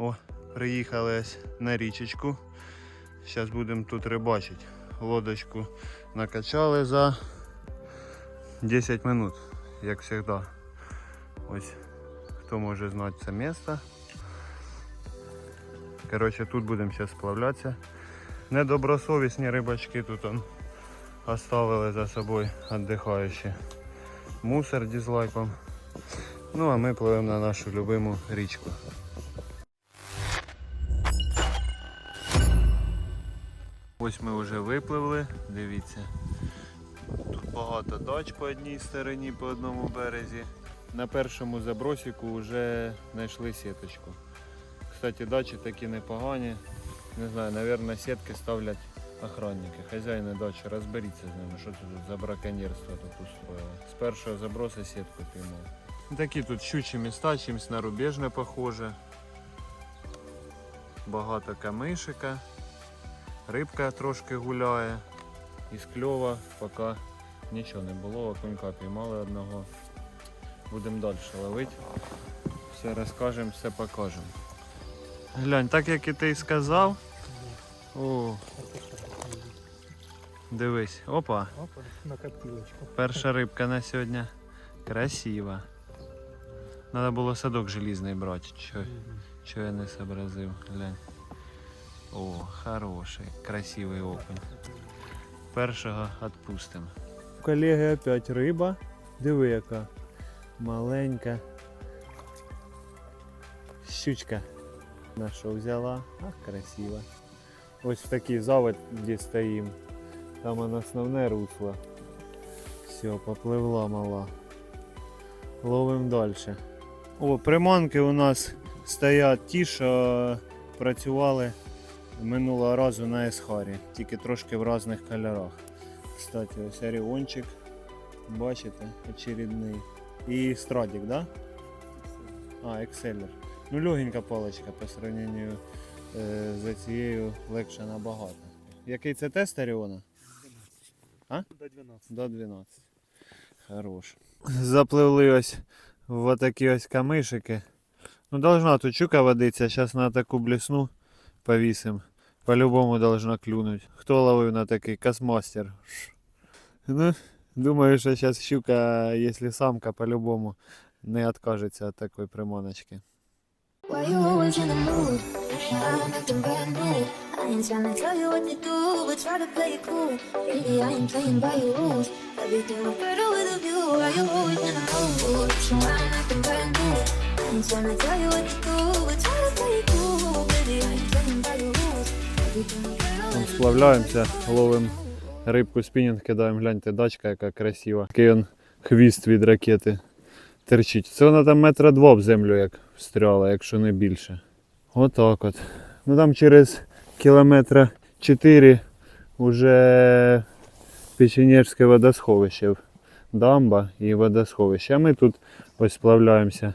О, приїхали ось на річечку. Зараз будемо тут рибачити. Лодочку накачали за 10 минут, як завжди. Ось хто може знати це місце. Коротше, тут будемо зараз сплавлятися. Недобросовісні рибачки тут он оставили за собою віддихаючі. Мусор дизлайком. Ну а ми пливемо на нашу любиму річку. Ось ми вже випливли, дивіться. Тут багато дач по одній стороні, по одному березі. На першому забросіку вже знайшли сіточку. Кстати, дачі такі непогані. Не знаю, напевно, сітки ставлять охранники. Хазяїни дачі, розберіться з ними, що тут за браконьєрство тут устроїли. З першого заброса сітку піймав. Такі тут щучі міста, чимось на рубежне похоже. Багато камишика. Рибка трошки гуляє. Із кльова поки нічого не було, окунька піймали одного. Будемо далі ловити. Все розкажемо, все покажемо. Глянь, так як і ти сказав. О, дивись, опа, Опа, на коптилочку. перша рибка на сьогодні. Красива. Надо було садок желізний брати. Чо, чо я не сообразив, глянь. О, хороший, красивий окунь. Першого відпустимо. Колеги, опять риба. Диви яка. Маленька. Щучка. Нашу взяла. Ах, красиво. Ось в такий де стоїм. Там вона основне русло. Все, попливла мала. Ловим далі. О, приманки у нас стоять ті, що працювали минулого разу на Есхарі, тільки трошки в різних кольорах. Кстати, ось Оріончик, бачите, очередний. І Страдік, да? А, екселер. Ну, легенька паличка по сравненню е, за цією легше набагато. Який це тест Оріона? А? До 12. До 12. Хорош. Запливли ось в такі ось камишики. Ну, должна тут щука водиться, зараз на таку блесну повісим. По-любому должна клюнуть. Хто ловив на такий космастер? Ну, думаю, що зараз щука, якщо самка, по-любому не відкажеться від такої приманочки. Trying to tell you what to do, сплавляємося, ловимо рибку спінінг, кидаємо, гляньте, дачка яка красива. Такий он хвіст від ракети терчить. Це вона там метра два в землю як встряла, якщо не більше. Отак от. Ну там через кілометра 4 вже печенежське водосховище. Дамба і водосховище. А ми тут ось сплавляємося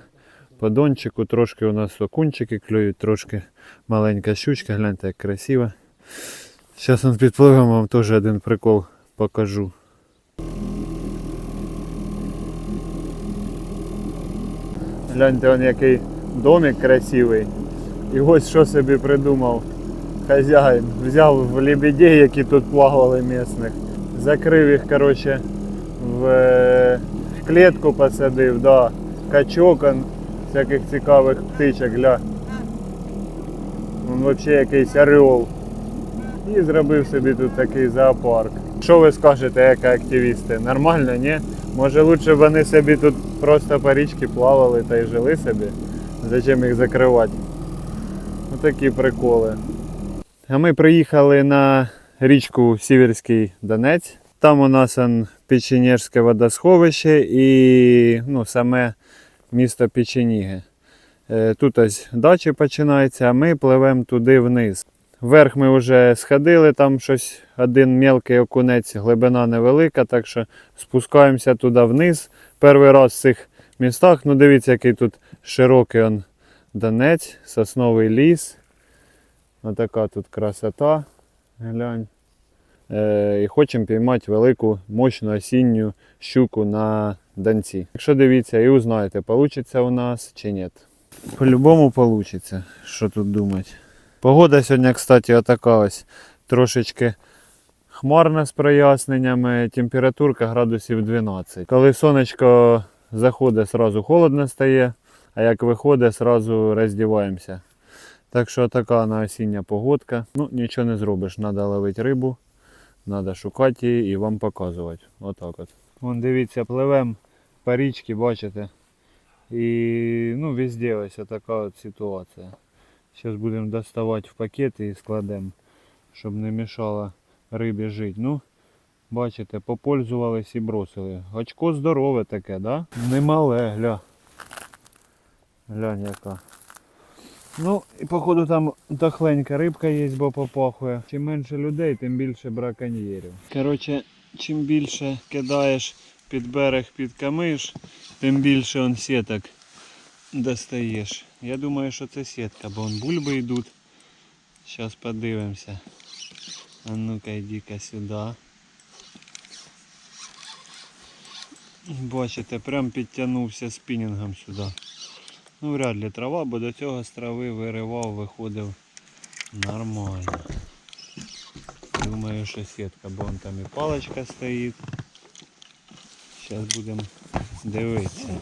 по дончику. Трошки у нас окунчики клюють, трошки маленька щучка, гляньте, як красиво. Зараз он підпливемо, вам теж один прикол покажу. Гляньте, он який домик красивий. І ось що собі придумав хазяїн. Взяв в лебедей, які тут плавали місних. Закрив їх, коротше, в е, клітку посадив, да. качок, он, всяких цікавих птичок, гля. Він взагалі якийсь орел. І зробив собі тут такий зоопарк. Що ви скажете, як активісти? Нормально, ні? Може лучше б вони собі тут просто по річці плавали та й жили собі. Зачем їх закривати? Отакі приколи. А ми приїхали на річку Сіверський Донець. Там у нас он, печенежське водосховище і ну, саме місто Печеніги. Е, Тут ось дачі починаються, а ми пливемо туди вниз. Вверх ми вже сходили, там щось один мелкий окунець, глибина невелика, так що спускаємося туди вниз. Перший раз в цих містах. Ну дивіться, який тут широкий он Донець, сосновий ліс. Отака тут красота. Глянь. Е, і хочемо піймати велику мощну осінню щуку на Донці. Якщо дивіться і узнаєте, вийде у нас чи ні. По-любому вийде, що тут думати. Погода сьогодні, кстати, отака ось трошечки хмарна з проясненнями, температурка градусів 12. Коли сонечко заходить, сразу холодно стає, а як виходить, сразу роздіваємося. Так що така на осіння погодка. Ну, нічого не зробиш. Треба ловити рибу, треба шукати її і вам показувати. Отак от. Вон дивіться, пливем по річці, бачите. І ну, везде ось така от ситуація. Зараз будемо доставати в пакети і складемо, щоб не мішало рибі жити. Ну, бачите, попользувались і бросили. Очко здорове таке, да? Немале, гля. Глянь яка. Ну, і походу там дохленька рибка є, бо попахує. Чим менше людей, тим більше браконьєрів. Коротше, чим більше кидаєш під берег під камиш, тим більше он сіток достаєш. Я думаю, що це сітка, бо он бульби йдуть. Зараз подивимося. А ну-ка йди-ка сюди. Бачите, прям підтягнувся спінінгом сюди. Ну, вряд ли трава, бо до цього з трави виривав, виходив нормально. Думаю, що сітка, бо вон там і паличка стоїть. Зараз будемо дивитися.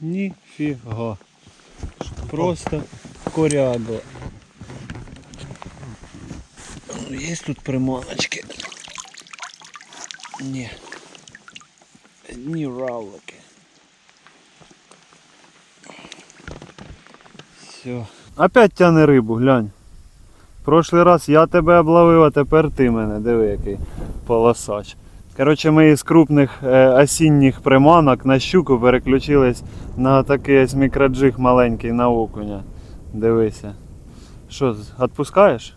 Ніфіга. Просто коряго. Є тут приманочки? Ні. Одні равлики. Все. Опять тяне рибу, глянь. Прошлий раз я тебе обловив, а тепер ти мене. Диви який полосач. Коротше, ми із крупних е, осінніх приманок на щуку переключились на такий ось мікроджиг маленький на окуня. Дивися. Що, відпускаєш?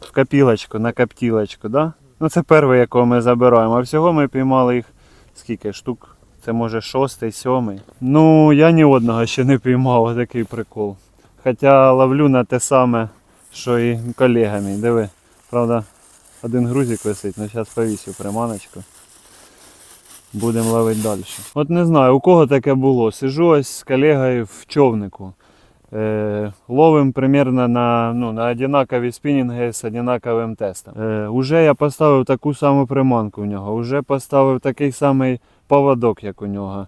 В копілочку, на коптілочку, да? Ну це перший, якого ми забираємо. А всього ми піймали їх скільки штук? Це може шостий, сьомий. Ну, я ні одного ще не піймав, такий прикол. Хоча ловлю на те саме, що і колега мій. Диви. Правда, один грузик висить, ну зараз повісю приманочку. Будемо ловити далі. От не знаю, у кого таке було. Сижу ось з колегою в човнику. Е, ловим примерно на, ну, на одинакові спінінги з одинаковим тестом. Е, уже я поставив таку саму приманку в нього, уже поставив такий самий поводок, як у нього.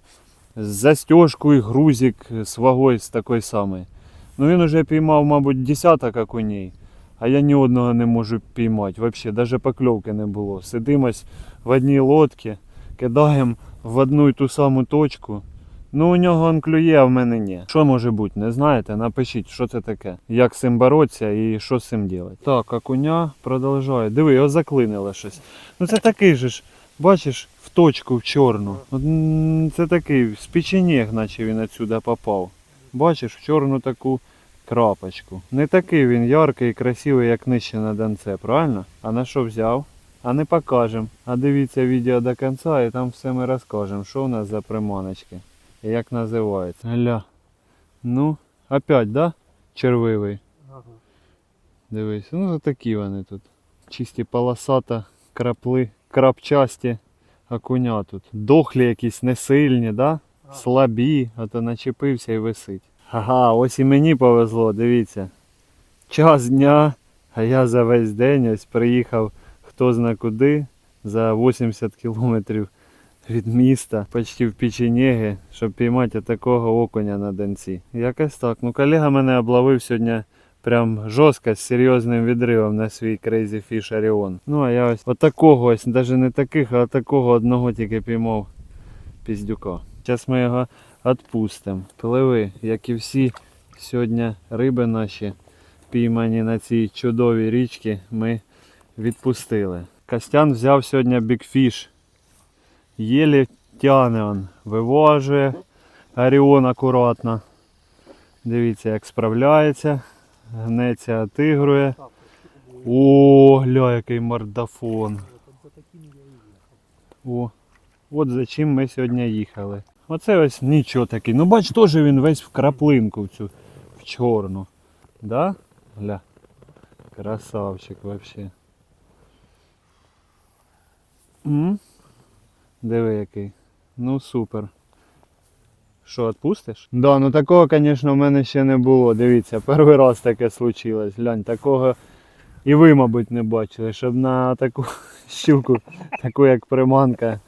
З застежкою, грузик з вагою з такої самої. Ну він уже піймав, мабуть, десяток окуней, а я ні одного не можу піймати. Взагалі, навіть покльовки не було. Сидимось в одній лодці, кидаємо в одну і ту саму точку. Ну, у нього он клює, а в мене ні. Що може бути, не знаєте? Напишіть, що це таке, як з цим боротися і що з цим робити. Так, окуня продовжує. Диви, його заклинило щось. Ну це такий же ж, бачиш, в точку, в чорну. Це такий спіченєг, наче він отсюди попав. Бачиш, в чорну таку крапочку. Не такий він яркий і красивий, як нижче на донце, правильно? А на що взяв? А не покажемо. А дивіться відео до кінця і там все ми розкажемо, що у нас за приманочки. І як називається. Гля. Ну, опять, да? Червивий. Дивись, ну такі вони тут. Чисті полосата, крапли, крапчасті окуня тут. Дохлі якісь несильні, да? Слабі, а то начепився і висить. Ага, ось і мені повезло, дивіться. Час дня, а я за весь день ось приїхав хто зна куди, за 80 кілометрів від міста, почти в печенеги, щоб піймати такого окуня на донці. Якось так. Ну, колега мене обловив сьогодні прям жорстко, з серйозним відривом на свій Crazy Fish Orion. Ну, а я ось отакого ось, навіть не таких, а такого одного тільки піймав піздюка. Зараз ми його відпустимо. Пливи, як і всі сьогодні риби наші піймані на цій чудовій річці, ми відпустили. Костян взяв сьогодні бікфіш. Єлі тяне он, виважує Оріон акуратно. Дивіться, як справляється. Гнеться, отигрує. О, гля, який мордафон. О, от за чим ми сьогодні їхали. Оце ось нічого такий. Ну бач, теж він весь в краплинку в цю, в чорну. Да? Гля. Красавчик вообще. М? Диви який. Ну супер. Що, відпустиш? Да, ну такого, звісно, в мене ще не було. Дивіться, перший раз таке случилось. Глянь, такого і ви, мабуть, не бачили, щоб на таку щуку, таку як приманка,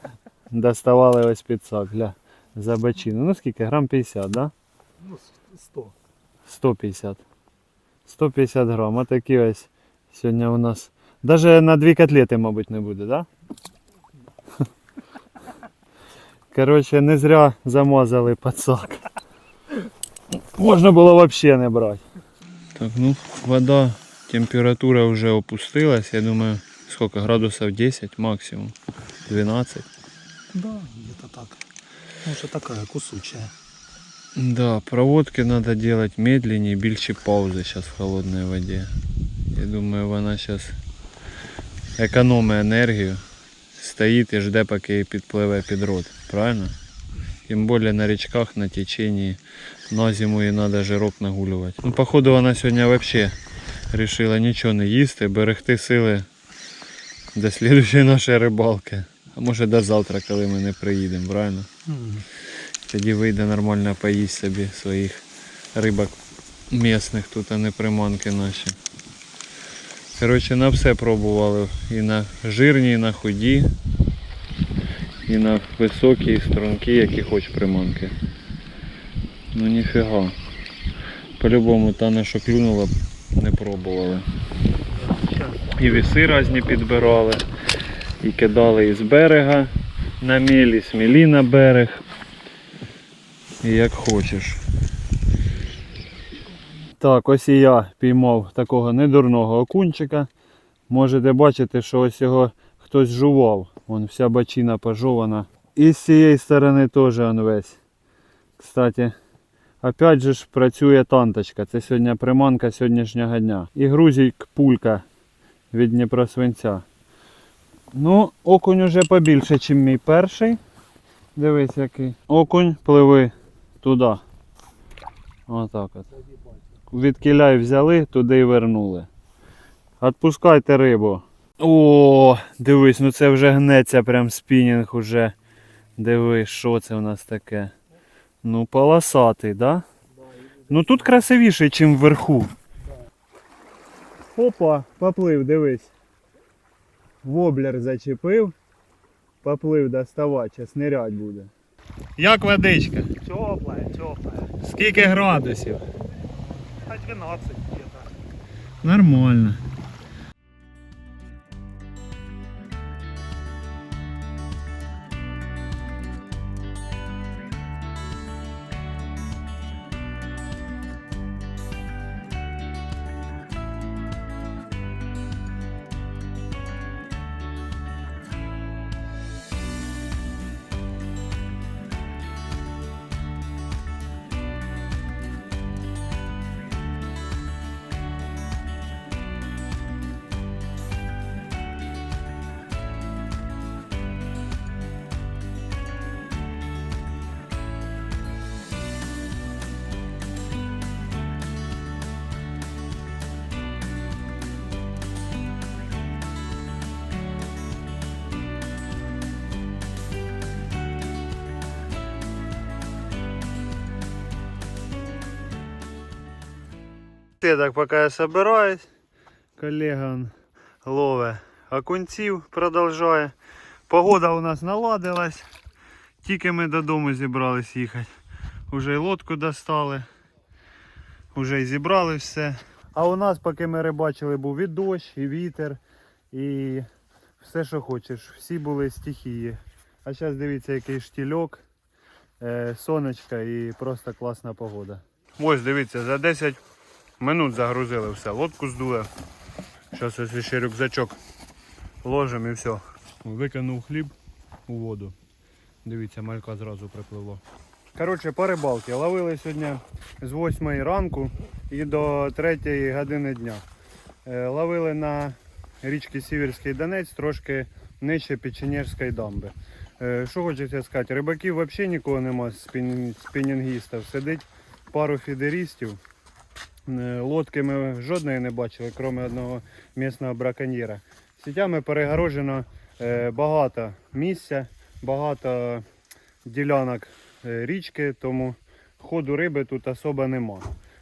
доставали ось підсак. Гля, за бочину. Ну скільки? Грам 50, да? Ну, 100. 150. 150 грам. А такі ось сьогодні у нас. Даже на дві котлети, мабуть, не буде, да? Коротше, не зря замазали пацак. Можна було взагалі не брати. Так, ну, вода, температура вже опустилась. Я думаю, сколько градусів 10 максимум. 12. Да, где-то так. Ну, что такая кусучая. Да, проводки надо делать медленнее, більші паузи сейчас в холодной воде. Я думаю, вона сейчас економить енергію, стоїть і жде, поки її підпливе під рот. Правильно? Тим більше на річках, на теченні, на зиму їй треба жирок нагулювати. Ну, походу, вона сьогодні взагалі вирішила нічого не їсти, берегти сили до слідчої нашої рибалки. А може до завтра, коли ми не приїдемо, правильно? Тоді вийде нормально поїсть собі своїх рибок місних тут, а не приманки наші. Коротше, на все пробували. І на жирні, і на худі, і на високі, і стрункі, які хоч приманки. Ну ніфіга. По-любому та на що клюнула, не пробували. І віси різні підбирали, і кидали із берега на міль, смілі на берег. Як хочеш. Так, ось і я піймав такого недурного окунчика. Можете бачити, що ось його хтось жував. Вон вся бачина пожована. І з цієї сторони теж он весь. Кстати, опять же ж працює танточка. Це сьогодні приманка сьогоднішнього дня. І грузик пулька від Дніпросвинця. Ну, окунь уже побільше, ніж мій перший. Дивись який. Окунь пливи туди. Отак от. Від кіляй взяли, туди й вернули. Отпускайте рибу. О, дивись, ну це вже гнеться прям спінінг уже. Дивись, що це у нас таке. Ну, полосатий, да? Ну тут красивіший, ніж вверху. Опа, поплив, дивись. Воблер зачепив. Поплив доставати, зараз нирять буде. Як водичка? Тепла, теплая. Скільки градусів? 12 где-то. Нормально. Ти так поки я собираюсь, колега лове окунців продовжує. Погода у нас наладилась. Тільки ми додому зібрались їхати. Уже й лодку достали. Уже й зібрали все. А у нас, поки ми рибачили, був і дощ, і вітер, і все, що хочеш. Всі були стихії. А зараз дивіться, який штільок, е, сонечко і просто класна погода. Ось дивіться, за 10 минут загрузили все. Лодку здули. Зараз ось ще рюкзачок ложимо і все. Викинув хліб у воду. Дивіться, малька зразу припливло. Коротше, по рибалки. Ловили сьогодні з 8 ранку і до 3 години дня. Е, Ловили на річці Сіверський Донець, трошки нижче Печенежської дамби. Е, Що хочеться сказати, рибаків взагалі нікого нема з спін- спінінгістів. Сидить пару фідерістів. Е, Лодки ми жодної не бачили, крім одного місного браконьєра. Сітями перегорожено Е, Багато місця, багато ділянок е, річки, тому ходу риби тут особо нема.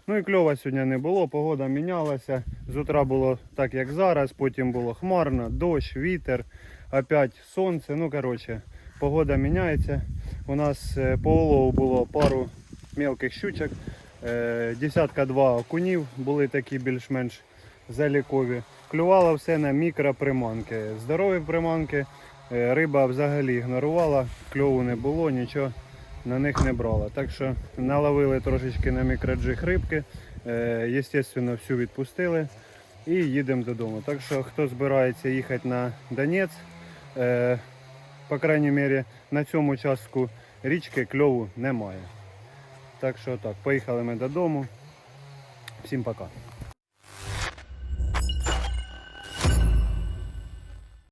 Ну і кльова сьогодні не було, погода мінялася. З утра було так, як зараз, потім було хмарно, дощ, вітер, опять сонце. Ну, коротше, погода міняється. У нас по улову було пару мелких щучок, десятка два окунів були такі більш-менш залікові. Клювало все на мікроприманки. Здорові приманки е, риба взагалі ігнорувала, кльову не було, нічого на них не брала. Так що наловили трошечки на мікроджиг рибки, е, естественно, всю відпустили і їдемо додому. Так що хто збирається їхати на Донець, е, по крайній мірі на цьому частку річки кльову немає. Так що так, поїхали ми додому. Всім пока.